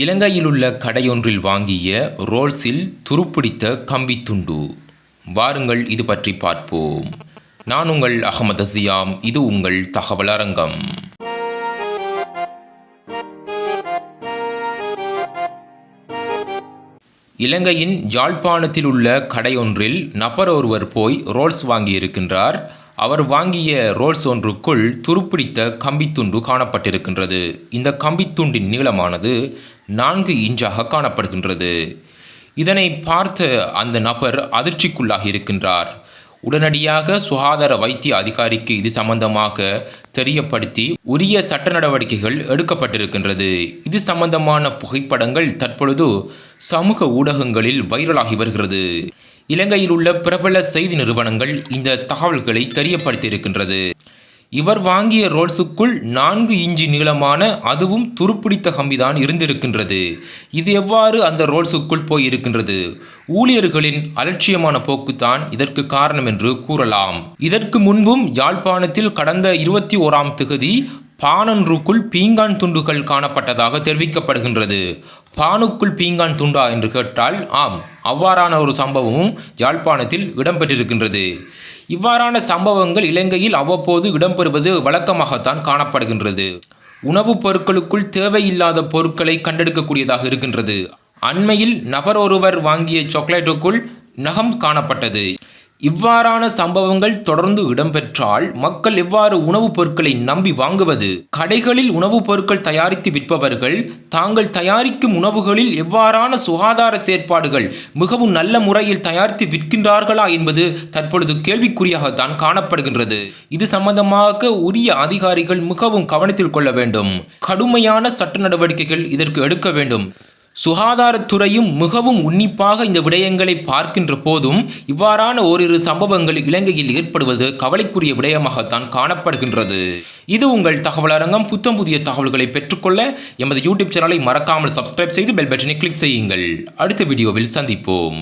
இலங்கையிலுள்ள கடையொன்றில் வாங்கிய ரோல்ஸில் துருப்பிடித்த கம்பி துண்டு வாருங்கள் இது பற்றி பார்ப்போம். நான் உங்கள் அகமது அசியாம் இது உங்கள் தகவல் அரங்கம். இலங்கையின் யாழ்ப்பாணத்தில் உள்ள கடையொன்றில் நபர் ஒருவர் போய் ரோல்ஸ் வாங்கியிருக்கின்றார். அவர் வாங்கிய ரோல்ஸ் ஒன்றுக்குள் துருப்பிடித்த கம்பித்துண்டு காணப்பட்டிருக்கின்றது. இந்த கம்பித்துண்டின் நீளமானது நான்கு இன்ச்சாக காணப்படுகின்றது. இதனை பார்த்த அந்த நபர் அதிர்ச்சிக்குள்ளாகி இருக்கின்றார் உடனடியாக சுகாதார வைத்திய அதிகாரிக்கு இது சம்பந்தமாக தெரியப்படுத்தி உரிய சட்ட நடவடிக்கைகள் எடுக்கப்பட்டிருக்கின்றது. இது சம்பந்தமான புகைப்படங்கள் தற்பொழுது சமூக ஊடகங்களில் வைரலாகி வருகிறது. இலங்கையில் உள்ள பிரபல செய்தி நிறுவனங்கள் இந்த தகவல்களை தெரியப்படுத்தியிருக்கின்றது. இவர் வாங்கிய ரோல்ஸுக்குள் நான்கு இன்ச்சு நீளமான அதுவும் துருப்பிடித்த கம்பிதான் இருந்திருக்கின்றது. இது எவ்வாறு அந்த ரோல்ஸுக்குள் போய் இருக்கின்றது ஊழியர்களின் அலட்சியமான போக்குத்தான் இதற்கு காரணம் என்று கூறலாம். இதற்கு முன்பும் யாழ்ப்பாணத்தில் கடந்த இருபத்தி ஓராம் திகதி பானன்றுக்குள் பீங்கான் துண்டுகள் காணப்பட்டதாக தெரிவிக்கப்படுகின்றது. பானுக்குள் பீங்கான் துண்டா என்று கேட்டால் ஆம் அவ்வாறான ஒரு சம்பவமும் யாழ்ப்பாணத்தில் இடம்பெற்றிருக்கின்றது. இவ்வாறான சம்பவங்கள் இலங்கையில் அவ்வப்போது இடம்பெறுவது வழக்கமாகத்தான் காணப்படுகின்றது. உணவுப் பொருட்களுக்குள் தேவையில்லாத பொருட்களை கண்டெடுக்கக்கூடியதாக இருக்கின்றது. அண்மையில் நபர் ஒருவர் வாங்கிய சாக்லேட்டுக்குள் நகம் காணப்பட்டது. இவ்வாறான சம்பவங்கள் தொடர்ந்து இடம்பெற்றால் மக்கள் எவ்வாறு உணவுப் பொருட்களை நம்பி வாங்குவது? கடைகளில் உணவுப் பொருட்கள் தயாரித்து விற்பவர்கள் தாங்கள் தயாரிக்கும் உணவுகளில் எவ்வாறான சுகாதார செயற்பாடுகள் மிகவும் நல்ல முறையில் தயாரித்து விற்கின்றார்களா என்பது தற்பொழுது கேள்விக்குறியாகத்தான் காணப்படுகின்றது. இது சம்பந்தமாக உரிய அதிகாரிகள் மிகவும் கவனத்தில் கொள்ள வேண்டும். கடுமையான சட்ட நடவடிக்கைகள் இதற்கு எடுக்க வேண்டும். சுகாதாரத்துறையும் மிகவும் உன்னிப்பாக இந்த விடயங்களை பார்க்கின்ற போதும் இவ்வாறான ஓரிரு சம்பவங்கள் இலங்கையில் ஏற்படுவது கவலைக்குரிய விடயமாகத்தான் காணப்படுகின்றது. இது உங்கள் தகவல் அரங்கம். புத்தம் புதிய தகவல்களை பெற்றுக்கொள்ள எமது யூடியூப் சேனலை மறக்காமல் சப்ஸ்கிரைப் செய்து பெல் பட்டனை கிளிக் செய்யுங்கள். அடுத்த வீடியோவில் சந்திப்போம்.